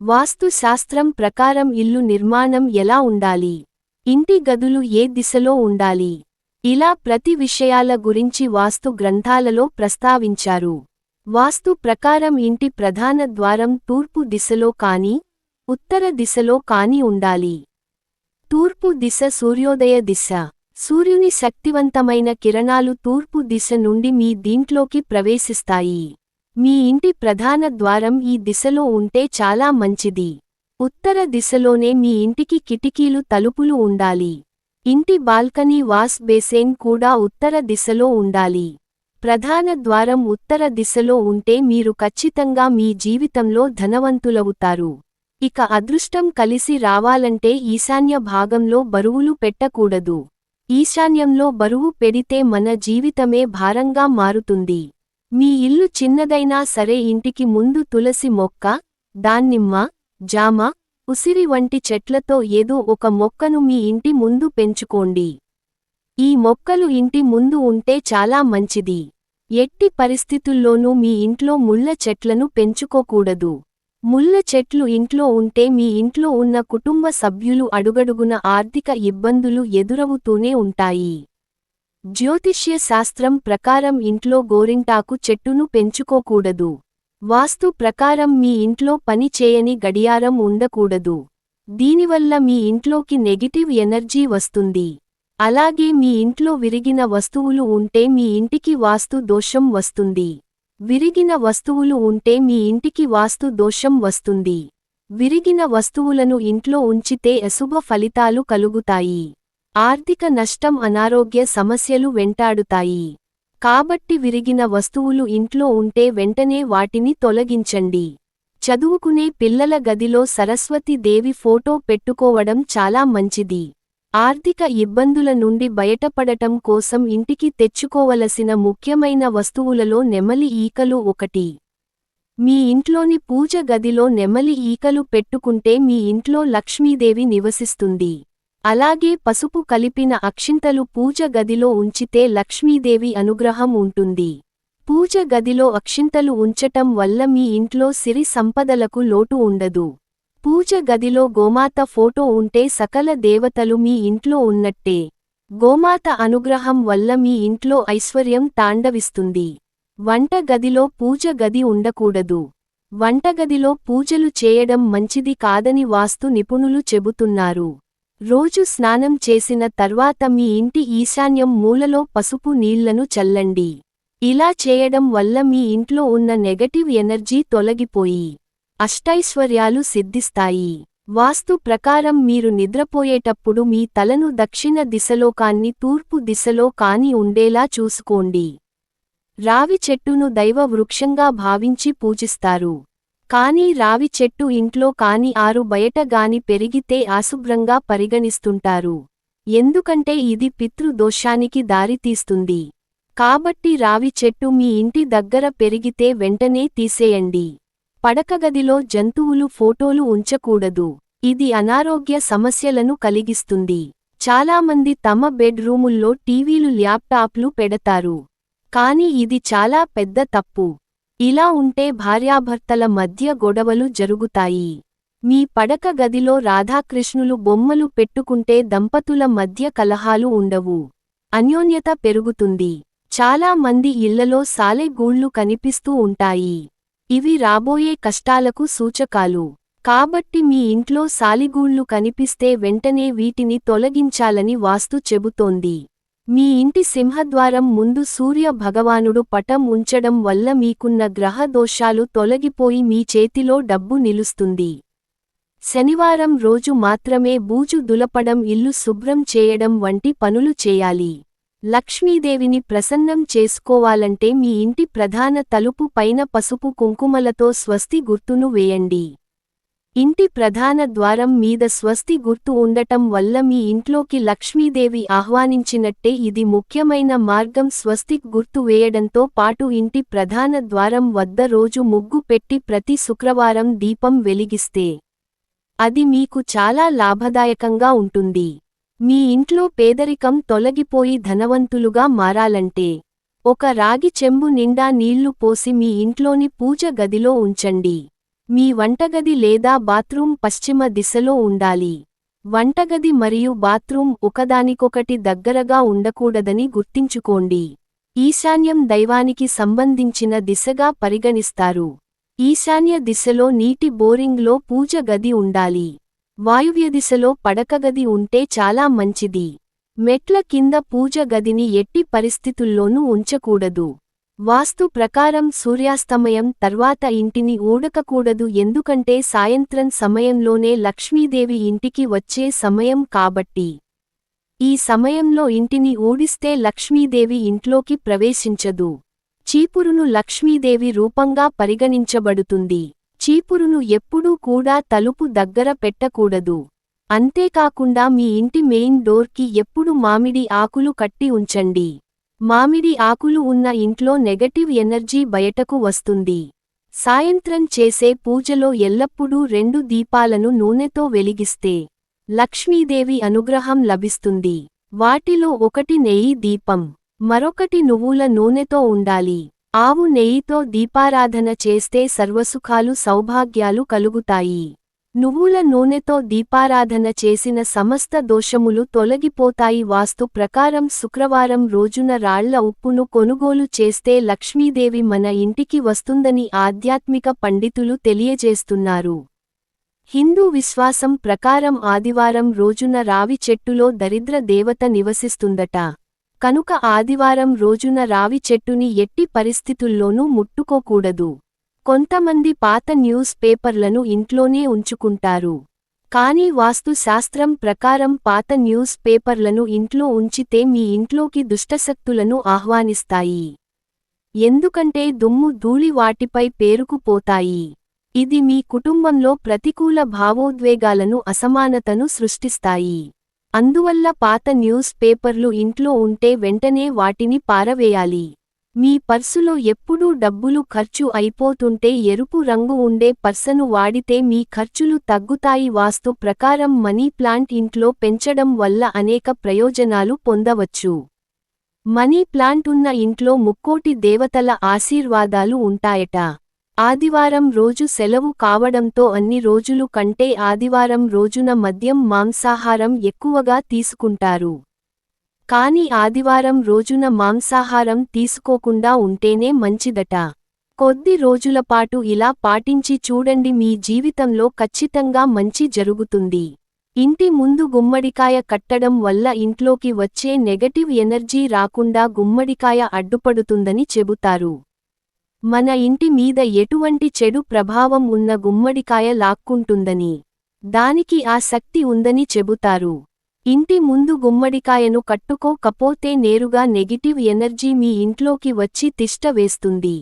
వాస్తు శాస్త్రం ప్రకారం ఇల్లు నిర్మాణం ఎలా ఉండాలి? ఇంటి గదులు ఏ దిశలో ఉండాలి? ఇలా ప్రతి విషయాల గురించి వాస్తు గ్రంథాలలో ప్రస్తావించారు. వాస్తు ప్రకారం ఇంటి ప్రధాన ద్వారం తూర్పు దిశలో కాని ఉత్తర దిశలో కాని ఉండాలి. తూర్పు దిశ సూర్యోదయ దిశ. సూర్యుని శక్తివంతమైన కిరణాలు తూర్పు దిశ నుండి మీ దీంట్లోకి ప్రవేశిస్తాయి. మీ ఇంటి ప్రధాన ద్వారం ఈ దిశలో ఉంటే చాలా మంచిది. ఉత్తర దిశలోనే మీ ఇంటికి కిటికీలు తలుపులు ఉండాలి. ఇంటి బాల్కనీ వాస్ బేసేన్ కూడా ఉత్తర దిశలో ఉండాలి. ప్రధాన ద్వారం ఉత్తర దిశలో ఉంటే మీరు ఖచ్చితంగా మీ జీవితంలో ధనవంతులవుతారు. ఇక అదృష్టం కలిసి రావాలంటే ఈశాన్య భాగంలో బరువులు పెట్టకూడదు. ఈశాన్యంలో బరువు పెడితే మన జీవితమే భారంగా మారుతుంది. మీ ఇల్లు చిన్నదైనా సరే ఇంటికి ముందు తులసి మొక్క దాన్నిమ్మ జామ ఉసిరి వంటి చెట్లతో ఏదో ఒక మొక్కను మీ ఇంటి ముందు పెంచుకోండి. ఈ మొక్కలు ఇంటి ముందు ఉంటే చాలా మంచిది. ఎట్టి పరిస్థితుల్లోనూ మీ ఇంట్లో ముళ్ళ చెట్లను పెంచుకోకూడదు. ముళ్ళ చెట్లు ఇంట్లో ఉంటే మీ ఇంట్లో ఉన్న కుటుంబ సభ్యులు అడుగడుగున ఆర్థిక ఇబ్బందులు ఎదురవుతూనే ఉంటాయి. జ్యోతిష్య శాస్త్రం ప్రకారం ఇంట్లో గోరింటాకు చెట్టును పెంచుకోకూడదు. వాస్తు ప్రకారం మీ ఇంట్లో పని చేయని గడియారం ఉండకూడదు. దీనివల్ల మీ ఇంట్లోకి నెగిటివ్ ఎనర్జీ వస్తుంది. అలాగే మీ ఇంట్లో విరిగిన వస్తువులు ఉంటే మీ ఇంటికి వాస్తు దోషం వస్తుంది. విరిగిన వస్తువులు ఉంటే మీ ఇంటికి వాస్తు దోషం వస్తుంది. విరిగిన వస్తువులను ఇంట్లో ఉంచితే అశుభ ఫలితాలు కలుగుతాయి. ఆర్థిక నష్టం అనారోగ్య సమస్యలు వెంటాడుతాయి. కాబట్టి విరిగిన వస్తువులు ఇంట్లో ఉంటే వెంటనే వాటిని తొలగించండి. చదువుకునే పిల్లల గదిలో సరస్వతి దేవి ఫోటో పెట్టుకోవడం చాలా మంచిది. ఆర్థిక ఇబ్బందుల నుండి బయటపడటం కోసం ఇంటికి తెచ్చుకోవలసిన ముఖ్యమైన వస్తువులలో నెమలి ఈకలు ఒకటి. మీ ఇంట్లోని పూజ గదిలో నెమలి ఈకలు పెట్టుకుంటే మీ ఇంట్లో లక్ష్మీదేవి నివసిస్తుంది. అలాగే పసుపు కలిపిన అక్షింతలు పూజ గదిలో ఉంచితే లక్ష్మీదేవి అనుగ్రహం ఉంటుంది. పూజ గదిలో అక్షింతలు ఉంచటం వల్ల మీ ఇంట్లో సిరి సంపదలకు లోటు ఉండదు. పూజ గదిలో గోమాత ఫోటో ఉంటే సకల దేవతలు మీ ఇంట్లో ఉన్నట్టే. గోమాత అనుగ్రహం వల్ల మీ ఇంట్లో ఐశ్వర్యం తాండవిస్తుంది. వంట గదిలో పూజ గది ఉండకూడదు. వంటగదిలో పూజలు చేయడం మంచిది కాదని వాస్తు నిపుణులు చెబుతున్నారు. రోజు స్నానం చేసిన తర్వాత మీ ఇంటి ఈశాన్యం మూలలో పసుపు నీళ్ళను చల్లండి. ఇలా చేయడం వల్ల మీ ఇంట్లో ఉన్న నెగటివ్ ఎనర్జీ తొలగిపోయి అష్టైశ్వర్యాలు సిద్ధిస్తాయి. వాస్తు ప్రకారం మీరు నిద్రపోయేటప్పుడు మీ తలను దక్షిణ దిశలో కాన్ని తూర్పు దిశలో కాని ఉండేలా చూసుకోండి. రావి చెట్టును దైవ వృక్షంగా భావించి పూజిస్తారు. కానీ రావి చెట్టు ఇంట్లో కాని ఆరు బయట గాని పెరిగితే అశుభ్రంగా పరిగణిస్తుంటారు. ఎందుకంటే ఇది పితృదోషానికి దారితీస్తుంది కాబట్టి రావి చెట్టు మీ ఇంటి దగ్గర పెరిగితే వెంటనే తీసేయండి. పడకగదిలో జంతువులు ఫోటోలు ఉంచకూడదు. ఇది అనారోగ్య సమస్యలను కలిగిస్తుంది. చాలామంది తమ బెడ్రూముల్లో టీవీలు ల్యాప్టాప్లు పెడతారు. కాని ఇది చాలా పెద్ద తప్పు. ఇలా ఉంటే భార్యాభర్తల మధ్య గొడవలు జరుగుతాయి. మీ పడక గదిలో రాధాకృష్ణులు బొమ్మలు పెట్టుకుంటే దంపతుల మధ్య కలహాలు ఉండవు. అన్యోన్యత పెరుగుతుంది. చాలా మంది ఇళ్ళలో సాలెగూళ్ళు కనిపిస్తూ ఉంటాయి. ఇవి రాబోయే కష్టాలకు సూచకాలు. కాబట్టి మీ ఇంట్లో సాలిగూళ్ళు కనిపిస్తే వెంటనే వీటిని తొలగించాలని వాస్తు చెబుతోంది. మీ ఇంటి సింహద్వారం ముందు సూర్య భగవానుడు పటం ఉంచడం వల్ల మీకున్న గ్రహ దోషాలు తొలగిపోయి మీ చేతిలో డబ్బు నిలుస్తుంది. శనివారం రోజు మాత్రమే బూజు దులపడం ఇల్లు శుభ్రం చేయడం వంటి పనులు చేయాలి. లక్ష్మీదేవిని ప్రసన్నం చేసుకోవాలంటే మీ ఇంటి ప్రధాన తలుపు పైన పసుపు కుంకుమలతో స్వస్తి గుర్తును వేయండి. ఇంటి ప్రధాన ద్వారం మీద స్వస్తి గుర్తు ఉండటం వల్ల మీ ఇంట్లోకి లక్ష్మీదేవి ఆహ్వానించినట్టే ఇది ముఖ్యమైన మార్గం. స్వస్తిక్ గుర్తు వేయడంతో పాటు ఇంటి ప్రధాన ద్వారం వద్ద రోజు ముగ్గు పెట్టి ప్రతి శుక్రవారం దీపం వెలిగిస్తే అది మీకు చాలా లాభదాయకంగా ఉంటుంది. మీ ఇంట్లో పేదరికం తొలగిపోయి ధనవంతులుగా మారాలంటే ఒక రాగి చెంబు నిండా నీళ్ళు పోసి మీ ఇంట్లోని పూజ గదిలో ఉంచండి. మీ వంటగది లేదా బాత్రూం పశ్చిమ దిశలో ఉండాలి. వంటగది మరియు బాత్రూం ఒకదానికొకటి దగ్గరగా ఉండకూడదని గుర్తించుకోండి. ఈశాన్యం దైవానికి సంబంధించిన దిశగా పరిగణిస్తారు. ఈశాన్య దిశలో నీటి బోరింగ్లో పూజ గది ఉండాలి. వాయువ్య దిశలో పడకగది ఉంటే చాలా మంచిది. మెట్ల కింద పూజ గదిని ఎట్టి పరిస్థితుల్లోనూ ఉంచకూడదు. వాస్తు ప్రకారం సూర్యాస్తమయం తర్వాత ఇంటిని ఊడకకూడదు ఎందుకంటే సాయంత్రం సమయంలోనే లక్ష్మీదేవి ఇంటికి వచ్చే సమయం కాబట్టి. ఈ సమయంలో ఇంటిని ఊడిస్తే లక్ష్మీదేవి ఇంట్లోకి ప్రవేశించదు. చీపురును లక్ష్మీదేవి రూపంగా పరిగణించబడుతుంది. చీపురును ఎప్పుడూ కూడా తలుపు దగ్గర పెట్టకూడదు. అంతేకాకుండా మీ ఇంటి మెయిన్ డోర్కి ఎప్పుడు మామిడి ఆకులు కట్టి ఉంచండి. మామిడి ఆకులు ఉన్న ఇంట్లో నెగటివ్ ఎనర్జీ బయటకు వస్తుంది. సాయంత్రం చేసే పూజలో ఎల్లప్పుడూ రెండు దీపాలను నూనెతో వెలిగిస్తే లక్ష్మీదేవి అనుగ్రహం లభిస్తుంది. వాటిలో ఒకటి నెయ్యి దీపం మరొకటి నువ్వుల నూనెతో ఉండాలి. ఆవు నెయ్యితో దీపారాధన చేస్తే సర్వసుఖాలు సౌభాగ్యాలు కలుగుతాయి. నువ్వుల నూనెతో దీపారాధన చేసిన సమస్త దోషములు తొలగిపోతాయి. వాస్తు ప్రకారం శుక్రవారం రోజున రాళ్ళ ఉప్పును కొనుగోలు చేస్తే లక్ష్మీదేవి మన ఇంటికి వస్తుందని ఆధ్యాత్మిక పండితులు తెలియజేస్తున్నారు. హిందూ విశ్వాసం ప్రకారం ఆదివారం రోజున రావి చెట్టులో దరిద్ర దేవత నివసిస్తుందట. కనుక ఆదివారం రోజున రావి చెట్టుని ఎట్టి పరిస్థితుల్లోనూ ముట్టుకోకూడదు. కొంతమంది పాత న్యూస్ పేపర్లను ఇంట్లోనే ఉంచుకుంటారు. కానీ వాస్తుశాస్త్రం ప్రకారం పాత న్యూస్ పేపర్లను ఇంట్లో ఉంచితే మీ ఇంట్లోకి దుష్టశక్తులను ఆహ్వానిస్తాయి. ఎందుకంటే దుమ్ము ధూళి వాటిపై పేరుకుపోతాయి. ఇది మీ కుటుంబంలో ప్రతికూల భావోద్వేగాలను అసమానతను సృష్టిస్తాయి. అందువల్ల పాత న్యూస్ పేపర్లు ఇంట్లో ఉంటే వెంటనే వాటిని పారవేయాలి. మీ పర్సులో ఎప్పుడూ డబ్బులు ఖర్చు అయిపోతుంటే ఎరుపు రంగు ఉండే పర్సను వాడితే మీ ఖర్చులు తగ్గుతాయి వాస్తు ప్రకారం మనీ ప్లాంట్ ఇంట్లో పెంచడం వల్ల అనేక ప్రయోజనాలు పొందవచ్చు. మనీ ప్లాంట్ ఉన్న ఇంట్లో ముక్కోటి దేవతల ఆశీర్వాదాలు ఉంటాయట. ఆదివారం రోజు సెలవు కావడంతో అన్ని రోజులు కంటే ఆదివారం రోజున మద్యం మాంసాహారం ఎక్కువగా తీసుకుంటారు. కాని ఆదివారం రోజున మాంసాహారం తీసుకోకుండా ఉంటేనే మంచిదట. కొద్ది రోజులపాటు ఇలా పాటించి చూడండి మీ జీవితంలో ఖచ్చితంగా మంచి జరుగుతుంది. ఇంటి ముందు గుమ్మడికాయ కట్టడం వల్ల ఇంట్లోకి వచ్చే నెగటివ్ ఎనర్జీ రాకుండా గుమ్మడికాయ అడ్డుపడుతుందని చెబుతారు. మన ఇంటి మీద ఎటువంటి చెడు ప్రభావం ఉన్న గుమ్మడికాయ లాక్కుంటుందని. దానికి ఆ శక్తి ఉందని చెబుతారు. ఇంటి ముందు గుమ్మడికాయను కట్టుకోకపోతే నేరుగా నెగిటివ్ ఎనర్జీ మీ ఇంట్లోకి వచ్చి తిష్ట వేస్తుంది.